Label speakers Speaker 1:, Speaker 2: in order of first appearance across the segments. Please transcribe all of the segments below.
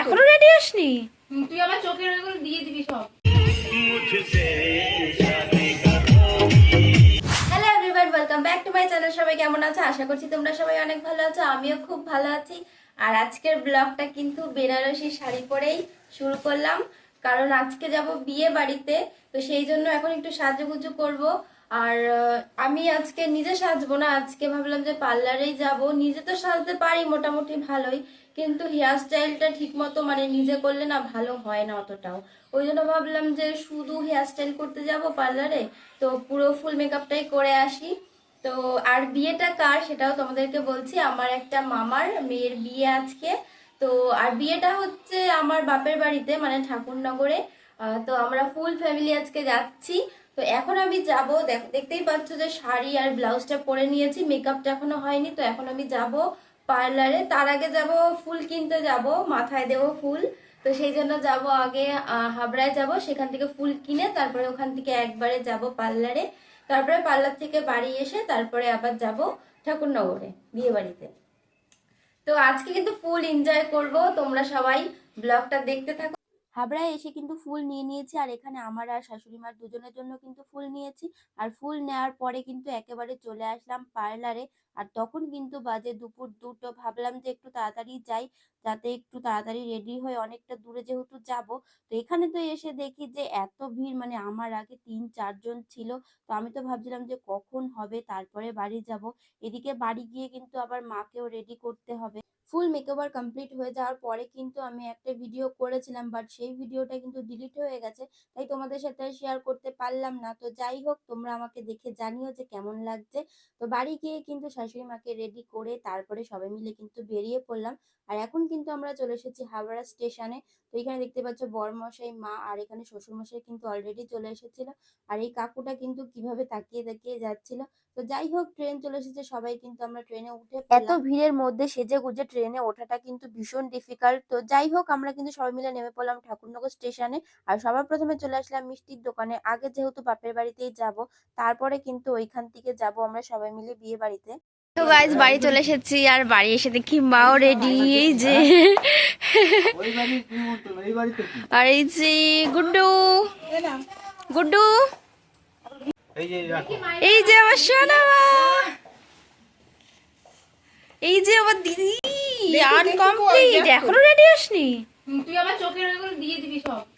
Speaker 1: এখনও রেডি আসনি?
Speaker 2: তুই আমার চোখের ওইগুলো দিয়ে দিবি সব।
Speaker 1: Hello everyone welcome back to my channel সবাই কেমন আছো? আশা করছি তোমরা সবাই অনেক ভালো আছো আমিও খুব ভালো আছি। আর আজকের ব্লগটা কিন্তু বেনারসি শাড়ি পরেই শুরু করলাম কারণ আজকে যাব বিয়ে বাড়িতে তো সেই জন্য এখন একটু সাজুগুজু করব। আর আমি আজকে নিজে সাজবো না আজকে ভাবলাম যে পার্লারেই যাব। নিজে তো সাজতে পারি মোটামুটি ভালোই। কিন্তু হেয়ার স্টাইলটা ঠিক মতো মানে নিজে করলে না ভালো হয় না অতটাও। ওই জন্য ভাবলাম যে শুধু হেয়ার স্টাইল করতে যাব পার্লারে তো পুরো ফুল মেকআপটাই করে আসি। তো আর বিয়েটা কার সেটাও তোমাদেরকে বলছি, আমার একটা মামার মেয়ের বিয়ে আজকে। তো আর বিয়েটা হচ্ছে আমার বাপের বাড়িতে মানে ঠাকুরনগরে। তো আমরা ফুল ফ্যামিলি আজকে যাচ্ছি। তো এখন আমি যাব দেখতেই পাচ্ছ যে শাড়ি আর ব্লাউজটা পরে নিয়েছি মেকআপটা এখনও হয়নি, তো এখন আমি যাব। পার্লারে, তার আগে যাব, ফুল কিনতে যাব, মাথায় দেবো ফুল। তো সেই জন্য যাব আগে হাবড়ায় যাব, সেখান থেকে ফুল কিনে তারপরে ওখান থেকে একবারে যাব পার্লারে। তারপরে পার্লার থেকে বাড়ি এসে তারপরে আবার যাব ঠাকুরনগরে বিয়ে বাড়িতে তো আজকে কিন্তু ফুল এনজয় করব, তোমরা সবাই ব্লগটা দেখতে থাকো। হাবড়ায় এসে কিন্তু ফুল নিয়ে নিয়েছি, আর এখানে আমার আর শাশুড়ি মার দুজনের জন্য কিন্তু ফুল নিয়েছি। আর ফুল নেওয়ার পরে কিন্তু একেবারে চলে আসলাম পার্লারে। আর তখন কিন্তু বাজে দুপুর দুটো ভাবলাম যে একটু তাড়াতাড়ি যাই, যাতে একটু তাড়াতাড়ি রেডি হয়ে অনেকটা দূরে যেহেতু যাব। তো এখানে তো এসে দেখি যে এত ভিড় মানে আমার আগে তিন চারজন ছিল। তো আমি তো ভাবছিলাম যে কখন হবে, তারপরে বাড়ি যাব। এদিকে বাড়ি গিয়ে কিন্তু আবার মাকেও রেডি করতে হবে। ফুল মেকওভার কমপ্লিট হয়ে যাওয়ার পরে কিন্তু আমি একটা ভিডিও করেছিলাম বাট সেই ভিডিওটা কিন্তু ডিলিট হয়ে গেছে, তাই তোমাদের সাথে শেয়ার করতে পারলাম না। তো যাই হোক, তোমরা আমাকে দেখে জানিও যে কেমন লাগছে। তো বাড়ি গিয়ে কিন্তু শাশুড়ি মাকে রেডি করে তারপরে সবাই মিলে কিন্তু বেরিয়ে পড়লাম। আর এখন কিন্তু আমরা চলে এসেছি হাওড়া স্টেশনে তো এখানে দেখতে পাচ্ছ বরমশাই, মা আর এখানে শ্বশুরমশাই কিন্তু অলরেডি চলে এসেছিল। আর এই কাকুটা কিন্তু কীভাবে তাকিয়ে তাকিয়ে যাচ্ছিল তো যাই হোক ট্রেন চলে এসেছে সবাই কিন্তু আমরা ট্রেনে উঠে এত ভিড়ের মধ্যে সেজে গুজে ট্রেনে ওঠাটা কিন্তু ভীষণ ডিফিকাল্ট তো যাই হোক আমরা কিন্তু সবাই মিলে নেমে পড়লাম ঠাকুরনগর স্টেশনে আর সবার প্রথমে চলে আসলাম মিষ্টির দোকানে। আগে যেহেতু বাপের বাড়িতেই যাব তারপরে কিন্তু ওইখান থেকে যাব আমরা সবাই মিলে বিয়ে বাড়িতে। তো গাইজ বাড়ি চলে এসেছি আর বাড়ি এসে দেখি মাও রেডি এই যে। আর এই যে গুড্ডু। গুড্ডু।
Speaker 3: এই যে
Speaker 1: আবার শোনা আমার সোনা এই যে আমার দিদি আনকমপ্লিট এখনও রেডি আসনি?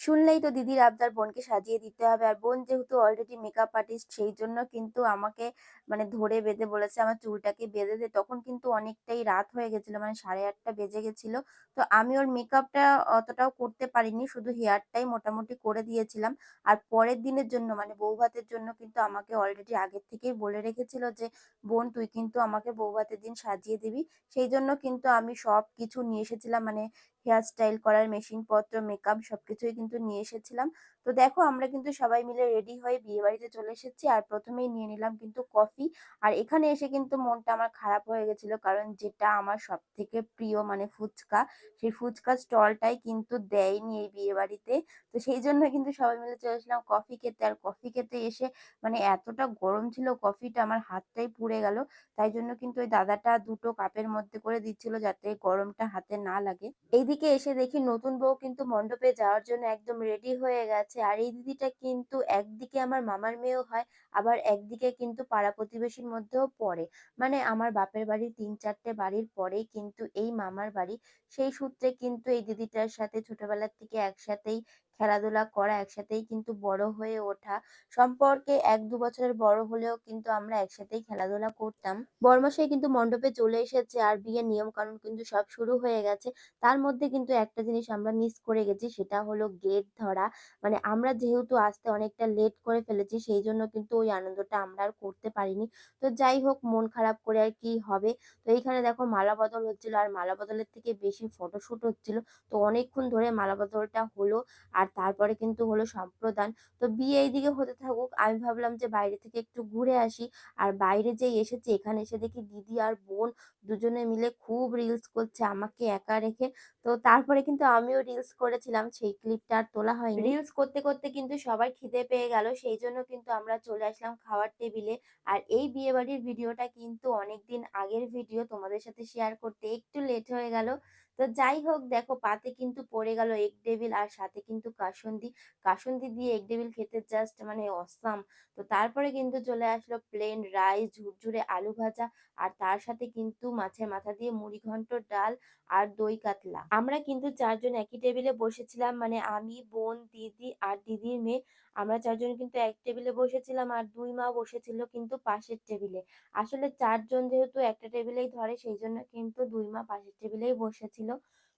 Speaker 1: শুনলেই তো দিদির আবদার বোনকে সাজিয়ে দিতে হবে। আর বোন যেহেতু অলরেডি মেকআপ আর্টিস্ট সেই জন্য কিন্তু আমাকে মানে ধরে বেঁধে বলেছে, আমার চুলটাকে বেঁধে দে। তখন কিন্তু অনেকটাই রাত হয়ে গেছিল মানে সাড়ে আটটা বেজে গেছিল। তো আমি ওর মেকআপটা অতটাও করতে পারিনি, শুধু হেয়ারটাই মোটামুটি করে দিয়েছিলাম। আর পরের দিনের জন্য মানে বউ ভাতের জন্য কিন্তু আমাকে অলরেডি আগের থেকেই বলে রেখেছিল যে, বোন, তুই কিন্তু আমাকে বউ ভাতের দিন সাজিয়ে দিবি। সেই জন্য কিন্তু আমি সব কিছু নিয়ে এসেছিলাম মানে হেয়ার স্টাইল করার মেশিন পত্র, মেকআপ সবকিছুই কিন্তু নিয়ে এসেছিলাম। তো দেখো আমরা কিন্তু সবাই মিলে রেডি হয়ে বিয়ে বাড়িতে চলে এসেছি আর প্রথমেই নিয়ে নিলাম কিন্তু কফি। আর এখানে এসে কিন্তু মনটা আমার খারাপ হয়ে গেছিল কারণ যেটা আমার সব থেকে প্রিয় মানে ফুচকা, সেই ফুচকা স্টলটাই কিন্তু দেয়নি এই বিয়ে বাড়িতে। তো সেই জন্য কিন্তু সবাই মিলে চলে এসেছিলাম কফি খেতে। আর কফি খেতে এসে মানে এতটা গরম ছিল কফিটা আমার হাতটাই পুড়ে গেল। তাই জন্য কিন্তু ওই দাদাটা দুটো কাপের মধ্যে করে দিচ্ছিল যাতে গরমটা হাতে না লাগে। এইদিকে এসে দেখি নতুন বউ কিন্তু মণ্ডপে যাওয়ার জন্য একদম রেডি হয়ে গেছে। আর এই দিদিটা কিন্তু একদিকে আমার মামার মেয়েও হয়, আবার একদিকে কিন্তু পাড়া প্রতিবেশীর মধ্যেও পড়ে। মানে আমার বাপের বাড়ি তিন চারটে বাড়ির পরেই কিন্তু এই মামার বাড়ি। সেই সূত্রে কিন্তু এই দিদিটার সাথে ছোটবেলার থেকে একসাথেই খেলাধুলা করা একসাথেই কিন্তু বড় হয়ে ওঠা। সম্পর্কে এক দু বছরের বড় হলেও কিন্তু আমরা একসাথেই খেলাধুলা করতাম। বর্মশাই কিন্তু মণ্ডপে চলে এসেছে আর বিয়ের নিয়ম কানুন কিন্তু সব শুরু হয়ে গেছে। তার মধ্যে কিন্তু একটা জিনিস আমরা মিস করে গেছি, সেটা হলো গেট ধরা। মানে আমরা যেহেতু আসতে অনেকটা লেট করে ফেলেছি, সেই জন্য কিন্তু ওই আনন্দটা আমরা আর করতে পারিনি। তো যাই হোক, মন খারাপ করে আর কি হবে। তো এইখানে দেখো মালা বদল হচ্ছিল, আর মালা বদলের থেকে বেশি ফটোশুট হচ্ছিল। তো অনেকক্ষণ ধরে মালা বদলটা হলো। আর তারপরে কিন্তু হলো সম্প্রদান। তো বিয়ে এইদিকে হতে থাকুক, আমি ভাবলাম যে বাইরে থেকে একটু ঘুরে আসি। আর বাইরে যেই এসেছি, এখানে এসে দেখি দিদি আর বোন দুজনে মিলে খুব রিলস করছে আমাকে একা রেখে। তো তারপরে কিন্তু আমিও রিলস করেছিলাম, সেই ক্লিপটা আর তোলা হয়নি। রিলস করতে করতে কিন্তু সবার খিদে পেয়ে গেল, সেই জন্য কিন্তু আমরা চলে আসলাম খাওয়ার টেবিলে আর এই বিয়ে বাড়ির ভিডিওটা কিন্তু অনেকদিন আগের ভিডিও তোমাদের সাথে শেয়ার করতে একটু লেট হয়ে গেল। তো যাই হোক দেখো পাতে কিন্তু পড়ে গেল এগ টেবিল আর সাথে কিন্তু কাসুন্দি। কাসুন্দি দিয়ে এগ টেবিল খেতে জাস্ট মানে অসাম তো তারপরে কিন্তু চলে আসলো প্লেন রাইস ঝুরঝুরে আলু ভাজা আর তার সাথে কিন্তু মাছের মাথা দিয়ে মুড়ি ঘন্ট ডাল আর দই কাতলা। আমরা কিন্তু চারজন একই টেবিলে বসেছিলাম মানে আমি, বোন, দিদি আর দিদির মেয়ে। আমরা চারজন কিন্তু এক টেবিলে বসেছিলাম আর দুই মা বসেছিল কিন্তু পাশের টেবিলে আসলে চারজন যেহেতু একটা টেবিলেই ধরে, সেই জন্য কিন্তু দুই মা পাশের টেবিলেই বসেছিল।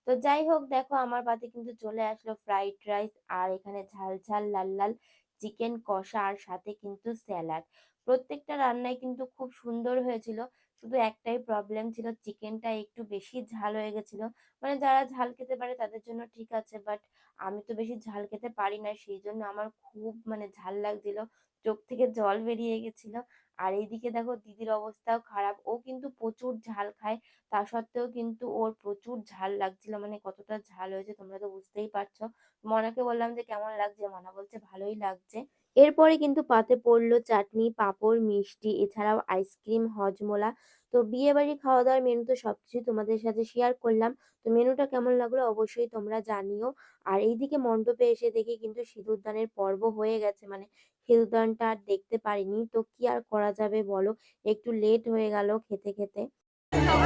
Speaker 1: তো যাই হোক, দেখো আমার পাতে কিন্তু চলে আসলো ফ্রাইড রাইস আর এখানে ঝাল ঝাল, লাল লাল চিকেন কষা আর সাথে কিন্তু স্যালাড প্রত্যেকটা রান্নাই কিন্তু খুব সুন্দর হয়েছিল। শুধু একটাই প্রবলেম ছিল চিকেনটা একটু বেশি ঝাল হয়ে গেছিল। মানে যারা ঝাল খেতে পারে তাদের জন্য ঠিক আছে বাট আমি তো বেশি ঝাল খেতে পারি না, সেই জন্য আমার খুব মানে ঝাল লাগছিল। চোখ থেকে জল বেরিয়ে গেছিল। আর এইদিকে দেখো দিদির অবস্থাও খারাপ। ও কিন্তু প্রচুর ঝাল খায়। তা সত্ত্বেও কিন্তু ওর প্রচুর ঝাল লাগছিল। মানে কতটা ঝাল হয়েছে তোমরা তো বুঝতেই পারছ। মনাকে বললাম যে, কেমন লাগছে? মনা বলছে, ভালোই লাগছে। এরপরে কিন্তু পাতে পড়ল চাটনি, পাঁপড়, মিষ্টি, এছাড়াও আইসক্রিম, হজমোলা। তো বিয়ে বাড়ি খাওয়া দাওয়ার মেনু তো সবকিছু তোমাদের সাথে শেয়ার করলাম। তো মেনুটা কেমন লাগল অবশ্যই তোমরা জানিও। আর এইদিকে মণ্ডপে এসে দেখি কিন্তু সিঁদুরদানের পর্ব হয়ে গেছে। মানে সিঁদুরদানটা আর দেখতে পারিনি। তো কি আর করা যাবে বলো? একটু লেট হয়ে গেল খেতে খেতে।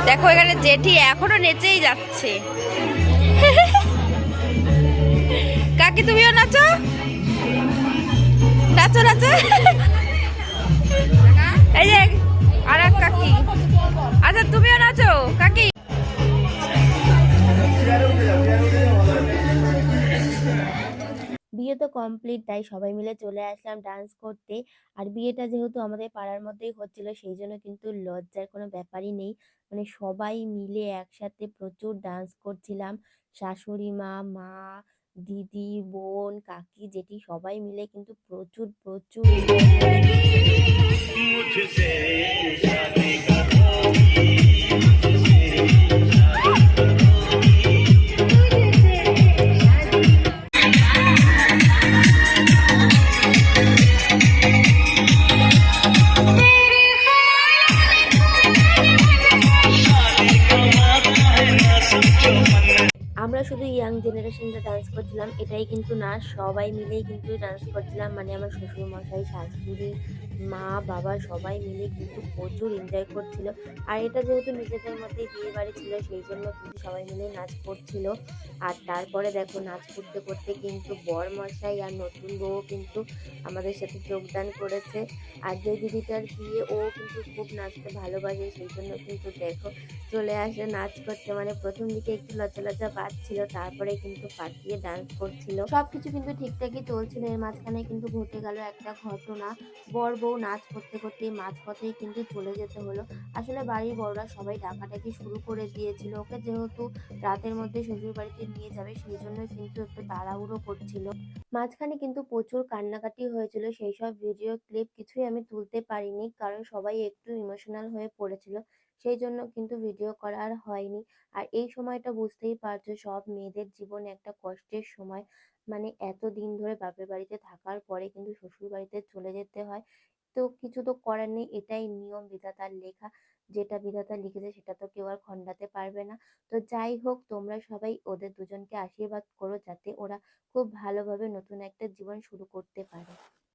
Speaker 4: দেখো এখানে জেঠি এখনও নেচেই যাচ্ছে। কাকি তুমিও নাচো? নাচো নাচো। এই যে আর এক কাকি। আচ্ছা তুমিও নাচো, কাকি।
Speaker 1: বিয়ে তো কমপ্লিট তাই সবাই মিলে চলে আসলাম ডান্স করতে। আর বিয়েটা যেহেতু আমাদের পাড়ার মধ্যেই হচ্ছিল, সেই জন্য কিন্তু লজ্জার কোনো ব্যাপারই নেই। মানে সবাই মিলে একসাথে প্রচুর ডান্স করছিলাম। শাশুড়ি মা মা দিদি বোন কাকি জেঠি সবাই মিলে কিন্তু প্রচুর প্রচুর আমরা শুধু ইয়াং জেনারেশনটা ডান্স করছিলাম, এটাই কিন্তু না, সবাই মিলেই কিন্তু ডান্স করছিলাম। মানে আমার শ্বশুর মশাই শাশুড়ি, মা, বাবা সবাই মিলে কিন্তু প্রচুর এনজয় করছিল। আর এটা যেহেতু নিজেদের মধ্যে বিয়ে বাড়ি ছিল, সেই জন্য কিন্তু সবাই মিলে নাচ করছিল। আর তারপরে দেখো, নাচ করতে করতে কিন্তু বর মশাই আর নতুন বউ কিন্তু আমাদের সাথে যোগদান করেছে। আর যে দিদিটার বিয়ে, ও কিন্তু খুব নাচতে ভালোবাসে, সেই জন্য কিন্তু দেখো, চলে আসে নাচ করতে। মানে প্রথম দিকে একটু লজ্জা লজ্জা পাচ্ছিল তারপরে কিন্তু পাঠিয়ে ডান্স করছিল। সবকিছু কিন্তু ঠিকঠাকই চলছিল। এর মাঝখানে কিন্তু ঘটে গেল একটা ঘটনা। বর বউ নাচ করতে করতে মাঝপথেই কিন্তু চলে যেতে হলো। আসলে বাড়ির বড়রা সবাই ডাকাডাকি শুরু করে দিয়েছিল। ওকে যেহেতু রাতের মধ্যে শ্বশুর বাড়িতে নিয়ে যাবে, সেই জন্য কিন্তু একটু তাড়াহুড়ো করছিল। মাঝখানে কিন্তু প্রচুর কান্নাকাটি হয়েছিল। সেই সব ভিডিও ক্লিপ কিছুই আমি তুলতে পারিনি, কারণ সবাই একটু ইমোশনাল হয়ে পড়েছিল। সেই জন্য কিন্তু ভিডিও করা আর হয়নি। আর এই সময়টা বুঝতেই পারছ, সব মেয়েদের জীবনে একটা কষ্টের সময়। মানে এত দিন ধরে বাপের বাড়িতে থাকার পরে কিন্তু শ্বশুর বাড়িতে চলে যেতে হয়। তো কিছু তো করার নেই, এটাই নিয়ম বিধাতার লেখা। যেটা বিধাতা লিখেছে সেটা তো কেউ আর খণ্ডাতে পারবে না। তো যাই হোক, তোমরা সবাই ওদের দুজনকে আশীর্বাদ করো যাতে ওরা খুব ভালোভাবে নতুন একটা জীবন শুরু করতে পারে।